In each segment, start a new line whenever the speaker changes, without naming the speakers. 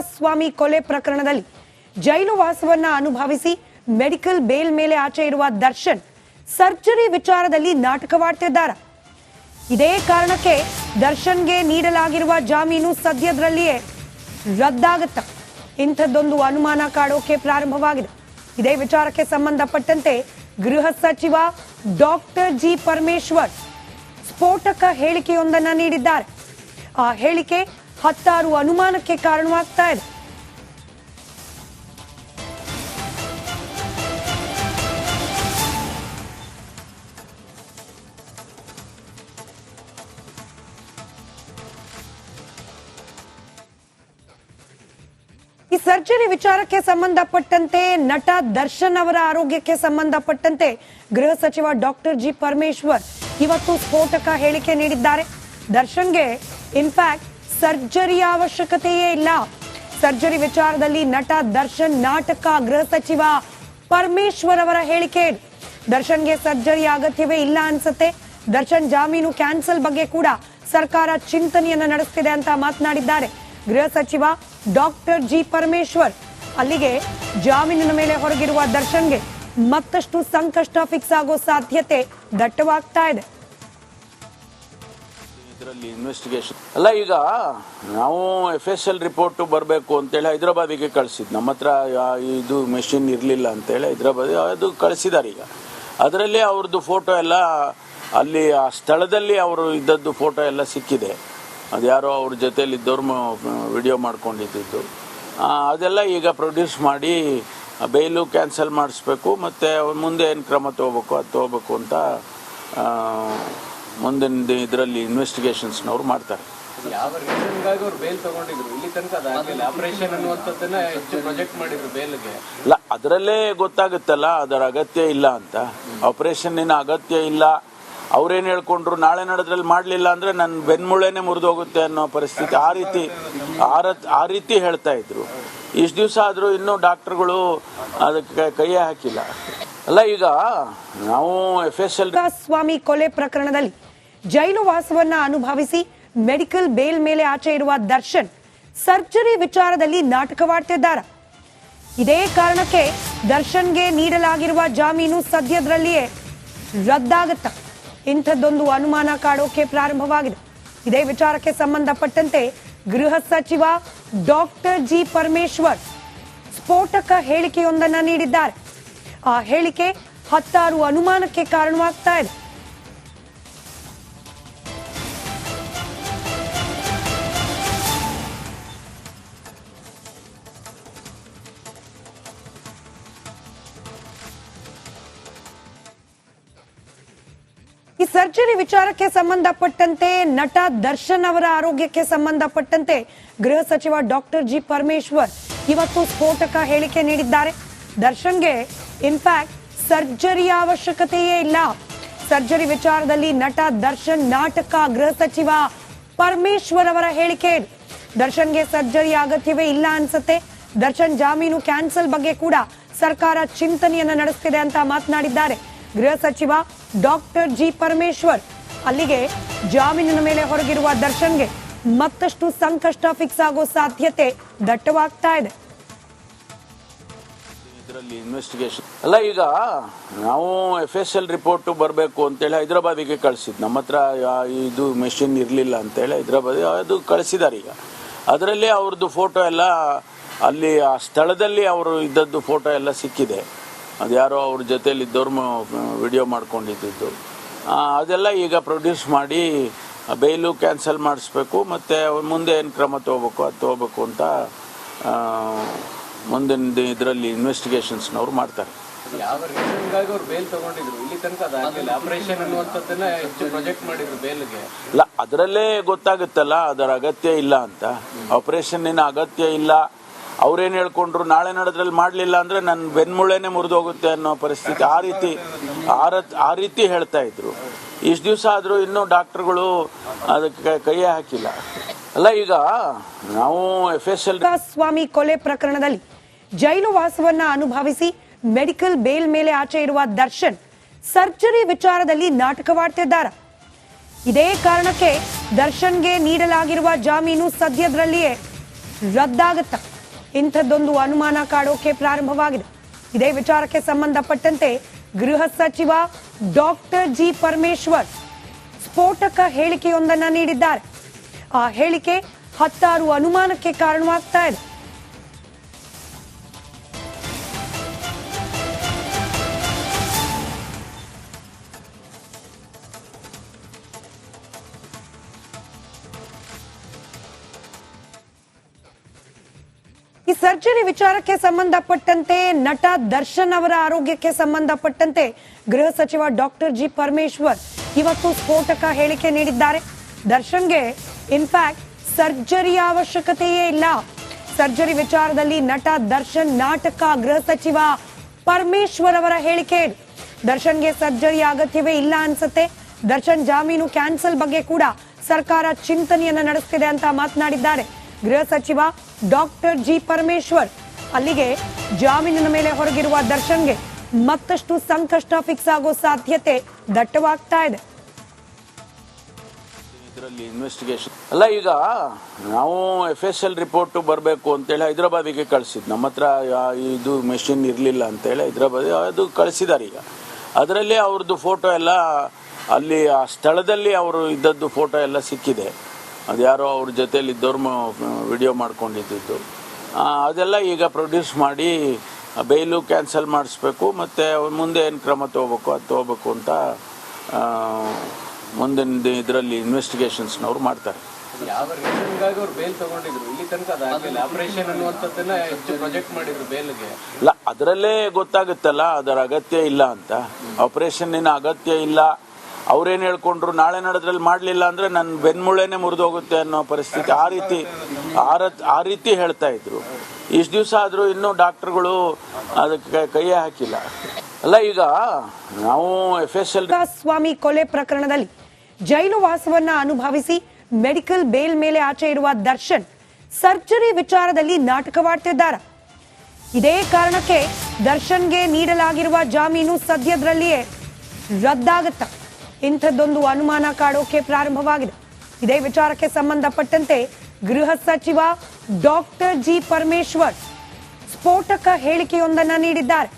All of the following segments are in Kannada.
ಸ್ವಾಮಿ ಕೊಲೆ ಪ್ರಕರಣದಲ್ಲಿ ಜೈಲು ವಾಸವನ್ನ ಅನುಭವಿಸಿ ಮೆಡಿಕಲ್ ಬೇಲ್ ಮೇಲೆ ಆಚೆ ಇರುವ ದರ್ಶನ್ ಸರ್ಜರಿ ವಿಚಾರದಲ್ಲಿ ನಾಟಕವಾಡ್ತಿದ್ದಾರೆ. ಇದೇ ಕಾರಣಕ್ಕೆ ದರ್ಶನ್ಗೆ ನೀಡಲಾಗಿರುವ ಜಾಮೀನು ಸದ್ಯದರಲ್ಲಿಯೇ ರದ್ದಾಗುತ್ತ. ಇಂಥದ್ದೊಂದು ಅನುಮಾನ ಕಾಡೋಕೆ ಪ್ರಾರಂಭವಾಗಿದೆ. ಇದೇ ವಿಚಾರಕ್ಕೆ ಸಂಬಂಧಪಟ್ಟಂತೆ ಗೃಹ ಸಚಿವ ಡಾಕ್ಟರ್ ಜಿ ಪರಮೇಶ್ವರ್ ಸ್ಫೋಟಕ ಹೇಳಿಕೆಯೊಂದನ್ನ ನೀಡಿದ್ದಾರೆ. ಆ ಹೇಳಿಕೆ ಹತ್ತಾರು ಅನುಮಾನಕ್ಕೆ ಕಾರಣವಾಗ್ತಾ ಇದೆ. ಈ ಸರ್ಜರಿ ವಿಚಾರಕ್ಕೆ ಸಂಬಂಧಪಟ್ಟಂತೆ ನಟ ದರ್ಶನ್ ಅವರ ಆರೋಗ್ಯಕ್ಕೆ ಸಂಬಂಧಪಟ್ಟಂತೆ ಗೃಹ ಸಚಿವ ಡಾಕ್ಟರ್ ಜಿ ಪರಮೇಶ್ವರ್ ಇವತ್ತು ಸ್ಫೋಟಕ ಹೇಳಿಕೆ ನೀಡಿದ್ದಾರೆ. ದರ್ಶನ್ಗೆ ಇನ್ಫ್ಯಾಕ್ಟ್ ಸರ್ಜರಿಯ ಅವಶ್ಯಕತೆಯೇ ಇಲ್ಲ. ಸರ್ಜರಿ ವಿಚಾರದಲ್ಲಿ ನಟ ದರ್ಶನ್ ನಾಟಕ ಗೃಹ ಸಚಿವ ಪರಮೇಶ್ವರ್ ಅವರ ಹೇಳಿಕೆ. ದರ್ಶನ್ಗೆ ಸರ್ಜರಿ ಅಗತ್ಯವೇ ಇಲ್ಲ ಅನ್ಸುತ್ತೆ. ದರ್ಶನ್ ಜಾಮೀನು ಕ್ಯಾನ್ಸಲ್ ಬಗ್ಗೆ ಕೂಡ ಸರ್ಕಾರ ಚಿಂತನೆಯನ್ನ ನಡೆಸ್ತಿದೆ ಅಂತ ಮಾತನಾಡಿದ್ದಾರೆ. ಗೃಹ ಸಚಿವ ಡಾಕ್ಟರ್ ಜಿ ಪರಮೇಶ್ವರ್. ಅಲ್ಲಿಗೆ ಜಾಮೀನಿನ ಮೇಲೆ ಹೊರಗಿರುವ ದರ್ಶನ್ಗೆ ಮತ್ತಷ್ಟು ಸಂಕಷ್ಟ ಫಿಕ್ಸ್ ಆಗೋ ಸಾಧ್ಯತೆ ದಟ್ಟವಾಗ್ತಾ ಇದೆ.
ಅಲ್ಲ, ಈಗ ನಾವು ಎಫ್ ಎಸ್ ಎಲ್ ರಿಪೋರ್ಟ್ ಬರಬೇಕು ಅಂತೇಳಿ ಹೈದ್ರಾಬಾದಿಗೆ ಕಳಿಸಿದ್ದು ನಮ್ಮ ಹತ್ರ ಇದು ಮೆಷಿನ್ ಇರಲಿಲ್ಲ ಅಂತೇಳಿ ಹೈದ್ರಾಬಾದ್, ಅದು ಕಳಿಸಿದ್ದಾರೆ ಈಗ. ಅದರಲ್ಲಿ ಅವ್ರದ್ದು ಫೋಟೋ ಎಲ್ಲ, ಅಲ್ಲಿ ಆ ಸ್ಥಳದಲ್ಲಿ ಅವರು ಇದ್ದದ್ದು ಫೋಟೋ ಎಲ್ಲ ಸಿಕ್ಕಿದೆ. ಅದು ಯಾರೋ ಅವ್ರ ಜೊತೆಯಲ್ಲಿ ಇದ್ದವ್ರು ವಿಡಿಯೋ ಮಾಡ್ಕೊಂಡಿದ್ದು ಅದೆಲ್ಲ ಈಗ ಪ್ರೊಡ್ಯೂಸ್ ಮಾಡಿ ಬೇಲು ಕ್ಯಾನ್ಸಲ್ ಮಾಡಿಸ್ಬೇಕು, ಮತ್ತು ಮುಂದೆ ಏನು ಕ್ರಮ ತಗೋಬೇಕು, ಅದು ತಗೋಬೇಕು ಅಂತ ಮುಂದಿನ ಇದರಲ್ಲಿ ಇನ್ವೆಸ್ಟಿಗೇಷನ್ಸ್ನವ್ರು ಮಾಡ್ತಾರೆ.
ಯಾವ ರೀಸನ್ಗಾಗಿ ಅವ್ರು ಬೇಲ್ ತಗೊಂಡಿದ್ರು? ಇಲ್ಲಿ ತನಕ ಅದಾಗಲಿಲ್ಲ ಆಪರೇಷನ್ ಅನ್ನುವಂಥದ್ದನ್ನ ಹೆಚ್ಚು ಪ್ರೊಜೆಕ್ಟ್ ಮಾಡಿದ್ರು ಬೇಲ್ಗೆ
ಇಲ್ಲ ಅದರಲ್ಲೇ ಗೊತ್ತಾಗುತ್ತಲ್ಲ ಅದರ ಅಗತ್ಯ ಇಲ್ಲ ಅಂತ. ಆಪರೇಷನ್ನಿನ ಅಗತ್ಯ ಇಲ್ಲ. ಅವ್ರೇನು ಹೇಳ್ಕೊಂಡ್ರು ನಾಳೆ ನಡೆದ್ರಲ್ಲಿ ಮಾಡಲಿಲ್ಲ ಅಂದ್ರೆ ನನ್ನ ಮುರಿದು ಮುರಿದೋಗುತ್ತೆ ಅನ್ನೋ ಪರಿಸ್ಥಿತಿ ಆ ರೀತಿ ಆ ಆ ರೀತಿ ಹೇಳ್ತಾ ಇದ್ರು. ಇಷ್ಟು ದಿವಸ ಆದರೂ ಇನ್ನೂ ಡಾಕ್ಟರ್ಗಳು ಅದಕ್ಕೆ ಕೈಯೇ ಹಾಕಿಲ್ಲ. ಅಲ್ಲ ಈಗ ನಾವು ಎಫ್ ಎಸ್ ಎಲ್
ಸ್ವಾಮಿ ಕೊಲೆ ಪ್ರಕರಣದಲ್ಲಿ ಜೈಲು ವಾಸವನ್ನ ಅನುಭವಿಸಿ ಮೆಡಿಕಲ್ ಬೇಲ್ ಮೇಲೆ ಆಚೆ ಇರುವ ದರ್ಶನ್ ಸರ್ಜರಿ ವಿಚಾರದಲ್ಲಿ ನಾಟಕವಾಡ್ತಿದ್ದಾರೆ. ಇದೇ ಕಾರಣಕ್ಕೆ ದರ್ಶನ್ಗೆ ನೀಡಲಾಗಿರುವ ಜಾಮೀನು ಸದ್ಯದರಲ್ಲಿಯೇ ರದ್ದಾಗುತ್ತ. ಇಂಥದ್ದೊಂದು ಅನುಮಾನ ಕಾಡೋಕೆ ಪ್ರಾರಂಭವಾಗಿದೆ. ಇದೇ ವಿಚಾರಕ್ಕೆ ಸಂಬಂಧಪಟ್ಟಂತೆ ಗೃಹ ಸಚಿವ ಡಾಕ್ಟರ್ ಜಿ ಪರಮೇಶ್ವರ್ ಸ್ಫೋಟಕ ಹೇಳಿಕೆಯೊಂದನ್ನ ನೀಡಿದ್ದಾರೆ. ಆ ಹೇಳಿಕೆ ಹತ್ತಾರು ಅನುಮಾನಕ್ಕೆ ಕಾರಣವಾಗ್ತಾ ಇದೆ. ಈ ಸರ್ಜರಿ ವಿಚಾರಕ್ಕೆ ಸಂಬಂಧಪಟ್ಟಂತೆ ನಟ ದರ್ಶನ್ ಅವರ ಆರೋಗ್ಯಕ್ಕೆ ಸಂಬಂಧಪಟ್ಟಂತೆ ಗೃಹ ಸಚಿವ ಡಾಕ್ಟರ್ ಜಿ ಪರಮೇಶ್ವರ್ ಇವತ್ತು ಸ್ಫೋಟಕ ಹೇಳಿಕೆ ನೀಡಿದ್ದಾರೆ. ದರ್ಶನ್ಗೆ ಇನ್ಫ್ಯಾಕ್ಟ್ ಸರ್ಜರಿಯ ಅವಶ್ಯಕತೆಯೇ ಇಲ್ಲ. ಸರ್ಜರಿ ವಿಚಾರದಲ್ಲಿ ನಟ ದರ್ಶನ್ ನಾಟಕ ಗೃಹ ಸಚಿವ ಪರಮೇಶ್ವರ್ ಅವರ ಹೇಳಿಕೆ. ದರ್ಶನ್ಗೆ ಸರ್ಜರಿ ಅಗತ್ಯವೇ ಇಲ್ಲ ಅನ್ಸುತ್ತೆ. ದರ್ಶನ್ ಜಾಮೀನು ಕ್ಯಾನ್ಸಲ್ ಬಗ್ಗೆ ಕೂಡ ಸರ್ಕಾರ ಚಿಂತನೆಯನ್ನ ನಡೆಸ್ತಿದೆ ಅಂತ ಮಾತನಾಡಿದ್ದಾರೆ. ಗೃಹ ಸಚಿವ ಡಾಕ್ಟರ್ ಜಿ ಪರಮೇಶ್ವರ್. ಅಲ್ಲಿಗೆ ಜಾಮೀನಿನ ಮೇಲೆ ಹೊರಗಿರುವ ದರ್ಶನ್ಗೆ ಮತ್ತಷ್ಟು ಸಂಕಷ್ಟ ಫಿಕ್ಸ್ ಆಗೋ ಸಾಧ್ಯತೆ ದಟ್ಟವಾಗ್ತಾ ಇದೆ.
ಇದರಲ್ಲಿ ಇನ್ವೆಸ್ಟಿಗೇಷನ್ ಅಲ್ಲ, ಈಗ ನಾವು ಎಫ್ ಎಸ್ ಎಲ್ ರಿಪೋರ್ಟ್ ಬರಬೇಕು ಅಂತೇಳಿ ಹೈದರಾಬಾದಿಗೆ ಕಳಿಸಿದ್ದು ನಮ್ಮ ಹತ್ರ ಇದು ಮೆಷಿನ್ ಇರಲಿಲ್ಲ ಅಂತೇಳಿ ಹೈದರಾಬಾದ್, ಅದು ಕಳಿಸಿದ್ದಾರೆ ಈಗ. ಅದರಲ್ಲಿ ಅವ್ರದ್ದು ಫೋಟೋ ಎಲ್ಲ ಅಲ್ಲಿ, ಆ ಸ್ಥಳದಲ್ಲಿ ಅವರು ಇದ್ದದ್ದು ಫೋಟೋ ಎಲ್ಲ ಸಿಕ್ಕಿದೆ. ಅದು ಯಾರೋ ಅವ್ರ ಜೊತೆಲಿ ಇದ್ದವ್ರು ವಿಡಿಯೋ ಮಾಡ್ಕೊಂಡಿದ್ದು ಅದೆಲ್ಲ ಈಗ ಪ್ರೊಡ್ಯೂಸ್ ಮಾಡಿ ಬೇಲು ಕ್ಯಾನ್ಸಲ್ ಮಾಡಿಸ್ಬೇಕು ಮತ್ತು ಮುಂದೆ ಏನು ಕ್ರಮ ತಗೋಬೇಕು ಅದು ತಗೋಬೇಕು ಅಂತ ಮುಂದಿನ ಇದರಲ್ಲಿ ಇನ್ವೆಸ್ಟಿಗೇಷನ್ಸ್ನವ್ರು ಮಾಡ್ತಾರೆ.
ಯಾವ ರೀಸನ್ಗಾಗಿ ಅವ್ರು ಬೇಲ್ ತಗೊಂಡಿದ್ರು? ಇಲ್ಲಿ ತನಕ ಅದಾಗಲಿಲ್ಲ ಆಪರೇಷನ್ ಅನ್ನುವಂಥದ್ದನ್ನ ಹೆಚ್ಚು ಪ್ರೊಜೆಕ್ಟ್ ಮಾಡಿದ್ರು ಬೇಲ್ಗೆ
ಇಲ್ಲ ಅದರಲ್ಲೇ ಗೊತ್ತಾಗುತ್ತಲ್ಲ ಅದರ ಅಗತ್ಯ ಇಲ್ಲ ಅಂತ. ಆಪರೇಷನ್ನಿನ ಅಗತ್ಯ ಇಲ್ಲ. ಅವ್ರೇನು ಹೇಳ್ಕೊಂಡ್ರು, ನಾಳೆ ನಡೆದ್ರಲ್ಲಿ ಮಾಡಲಿಲ್ಲ ಅಂದ್ರೆ ನನ್ನ ಮುರಿದು ಹೋಗುತ್ತೆ ಅನ್ನೋ ಪರಿಸ್ಥಿತಿ. ಆ ರೀತಿ ಆ ರೀತಿ ಹೇಳ್ತಾ ಇದ್ರು. ಇಷ್ಟು ದಿವಸ ಆದರೂ ಇನ್ನೂ ಡಾಕ್ಟರ್ಗಳು ಅದಕ್ಕೆ ಕೈಯೇ ಹಾಕಿಲ್ಲ. ಅಲ್ಲ, ಈಗ ನಾವು ಎಫ್ ಎಸ್ ಎಲ್
ಸ್ವಾಮಿ ಕೊಲೆ ಪ್ರಕರಣದಲ್ಲಿ ಜೈಲು ವಾಸವನ್ನ ಅನುಭವಿಸಿ ಮೆಡಿಕಲ್ ಬೇಲ್ ಮೇಲೆ ಆಚೆ ಇರುವ ದರ್ಶನ್ ಸರ್ಜರಿ ವಿಚಾರದಲ್ಲಿ ನಾಟಕವಾಡ್ತಿದ್ದಾರೆ. ಇದೇ ಕಾರಣಕ್ಕೆ ದರ್ಶನ್ಗೆ ನೀಡಲಾಗಿರುವ ಜಾಮೀನು ಸದ್ಯದರಲ್ಲಿಯೇ ರದ್ದಾಗುತ್ತಾ. ಇಂಥದ್ದೊಂದು ಅನುಮಾನ ಕಾಡೋಕೆ ಪ್ರಾರಂಭವಾಗಿದೆ. ಇದೇ ವಿಚಾರಕ್ಕೆ ಸಂಬಂಧಪಟ್ಟಂತೆ ಗೃಹ ಸಚಿವ ಡಾಕ್ಟರ್ ಜಿ ಪರಮೇಶ್ವರ್ ಸ್ಫೋಟಕ ಹೇಳಿಕೆಯೊಂದನ್ನು ನೀಡಿದ್ದಾರೆ. ಆ ಹೇಳಿಕೆ ಹತ್ತಾರು ಅನುಮಾನಕ್ಕೆ ಕಾರಣವಾಗ್ತಾ ಇದೆ. ಈ ಸರ್ಜರಿ ವಿಚಾರಕ್ಕೆ ಸಂಬಂಧಪಟ್ಟಂತೆ ನಟ ದರ್ಶನ್ ಅವರ ಆರೋಗ್ಯಕ್ಕೆ ಸಂಬಂಧಪಟ್ಟಂತೆ ಗೃಹ ಸಚಿವ ಡಾಕ್ಟರ್ ಜಿ ಪರಮೇಶ್ವರ್ ಇವತ್ತು ಸ್ಫೋಟಕ ಹೇಳಿಕೆ ನೀಡಿದ್ದಾರೆ. ದರ್ಶನ್ಗೆ ಇನ್ಫ್ಯಾಕ್ಟ್ ಸರ್ಜರಿಯ ಅವಶ್ಯಕತೆಯೇ ಇಲ್ಲ. ಸರ್ಜರಿ ವಿಚಾರದಲ್ಲಿ ನಟ ದರ್ಶನ್ ನಾಟಕ ಗೃಹ ಸಚಿವ ಪರಮೇಶ್ವರ್ ಅವರ ಹೇಳಿಕೆ. ದರ್ಶನ್ಗೆ ಸರ್ಜರಿ ಅಗತ್ಯವೇ ಇಲ್ಲ ಅನ್ಸುತ್ತೆ. ದರ್ಶನ್ ಜಾಮೀನು ಕ್ಯಾನ್ಸಲ್ ಬಗ್ಗೆ ಕೂಡ ಸರ್ಕಾರ ಚಿಂತನೆಯನ್ನ ನಡೆಸ್ತಿದೆ ಅಂತ ಮಾತನಾಡಿದ್ದಾರೆ. ಗೃಹ ಸಚಿವ ಡಾಕ್ಟರ್ ಜಿ ಪರಮೇಶ್ವರ್. ಅಲ್ಲಿಗೆ ಜಾಮೀನಿನ ಮೇಲೆ ಹೊರಗಿರುವ ದರ್ಶನ್ಗೆ ಮತ್ತಷ್ಟು ಸಂಕಷ್ಟ ಫಿಕ್ಸ್ ಆಗೋ ಸಾಧ್ಯತೆ ದಟ್ಟವಾಗ್ತಾ ಇದೆ.
ಇದರಲ್ಲಿ ಇನ್ವೆಸ್ಟಿಗೇಷನ್ ಅಲ್ಲ, ಈಗ ನಾವು ಎಫ್ ಎಸ್ ಎಲ್ ರಿಪೋರ್ಟ್ ಬರಬೇಕು ಅಂತೇಳಿ ಹೈದರಾಬಾದಿಗೆ ಕಳಿಸಿದ್ದು ನಮ್ಮ ಹತ್ರ ಇದು ಮೆಷಿನ್ ಇರಲಿಲ್ಲ ಅಂತೇಳಿ ಹೈದರಾಬಾದ್ ಅದು ಕಳಿಸಿದ್ದಾರೆ ಈಗ. ಅದರಲ್ಲಿ ಅವ್ರದ್ದು ಫೋಟೋ ಎಲ್ಲ ಅಲ್ಲಿ ಆ ಸ್ಥಳದಲ್ಲಿ ಅವರು ಇದ್ದದ್ದು ಫೋಟೋ ಎಲ್ಲ ಸಿಕ್ಕಿದೆ. ಅದು ಯಾರೋ ಅವ್ರ ಜೊತೇಲಿ ಇದ್ದವ್ರು ವಿಡಿಯೋ ಮಾಡ್ಕೊಂಡಿದ್ದು ಅದೆಲ್ಲ ಈಗ ಪ್ರೊಡ್ಯೂಸ್ ಮಾಡಿ ಬೇಲು ಕ್ಯಾನ್ಸಲ್ ಮಾಡಿಸ್ಬೇಕು ಮತ್ತು ಮುಂದೆ ಏನು ಕ್ರಮ ತಗೋಬೇಕು ಅದು ತಗೋಬೇಕು ಅಂತ ಆ, ಮುಂದಿನ ಇದರಲ್ಲಿ ಇನ್ವೆಸ್ಟಿಗೇಷನ್ಸ್ನವ್ರು ಮಾಡ್ತಾರೆ.
ಯಾವ ರೀಸನ್ಗಾಗಿ ಅವ್ರು ಬೇಲ್ ತಗೊಂಡಿದ್ರು? ಇಲ್ಲಿ ತನಕ ಅದಾಗಲಿಲ್ಲ ಆಪರೇಷನ್ ಅನ್ನುವಂಥದ್ದನ್ನ ಹೆಚ್ಚು ಪ್ರೊಜೆಕ್ಟ್ ಮಾಡಿದ್ರು ಬೇಲ್ಗೆ
ಇಲ್ಲ ಅದರಲ್ಲೇ ಗೊತ್ತಾಗುತ್ತಲ್ಲ ಅದರ ಅಗತ್ಯ ಇಲ್ಲ ಅಂತ. ಆಪರೇಷನ್ನಿನ ಅಗತ್ಯ ಇಲ್ಲ. ಅವ್ರೇನು ಹೇಳ್ಕೊಂಡ್ರು, ನಾಳೆ ನಡೆದ್ರಲ್ಲಿ ಮಾಡಲಿಲ್ಲ ಅಂದ್ರೆ ನನ್ನ ಮುರಿದು ಹೋಗುತ್ತೆ ಅನ್ನೋ ಪರಿಸ್ಥಿತಿ ಆ ರೀತಿ ಆ ರೀತಿ ಹೇಳ್ತಾ ಇದ್ರು. ಇಷ್ಟು ದಿವಸ ಆದರೂ ಇನ್ನೂ ಡಾಕ್ಟರ್ಗಳು ಅದಕ್ಕೆ ಕೈಯೇ ಹಾಕಿಲ್ಲ. ಅಲ್ಲ ಈಗ, ನಾವು ಎಫ್ ಎಸ್ ಎಲ್
ಸ್ವಾಮಿ ಕೊಲೆ ಪ್ರಕರಣದಲ್ಲಿ ಜೈಲು ವಾಸವನ್ನ ಅನುಭವಿಸಿ ಮೆಡಿಕಲ್ ಬೇಲ್ ಮೇಲೆ ಆಚೆ ಇರುವ ದರ್ಶನ್ ಸರ್ಜರಿ ವಿಚಾರದಲ್ಲಿ ನಾಟಕವಾಡ್ತಿದ್ದಾರೆ. ಇದೇ ಕಾರಣಕ್ಕೆ ದರ್ಶನ್ಗೆ ನೀಡಲಾಗಿರುವ ಜಾಮೀನು ಸದ್ಯದರಲ್ಲಿಯೇ ರದ್ದಾಗುತ್ತಾ. ಇಂಥದ್ದೊಂದು ಅನುಮಾನ ಕಾಡೋಕೆ ಪ್ರಾರಂಭವಾಗಿದೆ. ಇದೇ ವಿಚಾರಕ್ಕೆ ಸಂಬಂಧಪಟ್ಟಂತೆ ಗೃಹ ಸಚಿವ ಡಾಕ್ಟರ್ ಜಿ ಪರಮೇಶ್ವರ್ ಸ್ಫೋಟಕ ಹೇಳಿಕೆಯೊಂದನ್ನು ನೀಡಿದ್ದಾರೆ.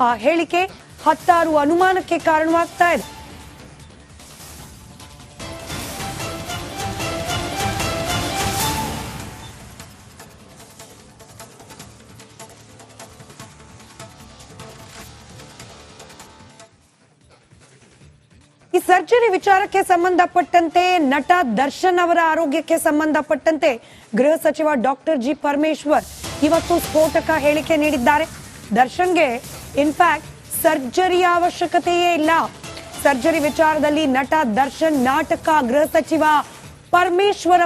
ಆ ಹೇಳಿಕೆ ಹತ್ತಾರು ಅನುಮಾನಕ್ಕೆ ಕಾರಣವಾಗ್ತಾ ಇದೆ. ಸರ್ಜರಿ ವಿಚಾರಕ್ಕೆ ಸಂಬಂಧಪಟ್ಟಂತೆ ನಟ ದರ್ಶನ್ ಅವರ ಆರೋಗ್ಯಕ್ಕೆ ಸಂಬಂಧಪಟ್ಟಂತೆ ಗೃಹ ಸಚಿವ ಡಾಕ್ಟರ್ ಜಿ ಪರಮೇಶ್ವರ್ ಇವತ್ತು ಸ್ಫೋಟಕ ಹೇಳಿಕೆ ನೀಡಿದ್ದಾರೆ. ದರ್ಶನ್ಗೆ ಇನ್ಫ್ಯಾಕ್ಟ್ ಸರ್ಜರಿಯ ಅವಶ್ಯಕತೆಯೇ ಇಲ್ಲ. ಸರ್ಜರಿ ವಿಚಾರದಲ್ಲಿ ನಟ ದರ್ಶನ್ ನಾಟಕ ಗೃಹ ಸಚಿವ ಪರಮೇಶ್ವರ್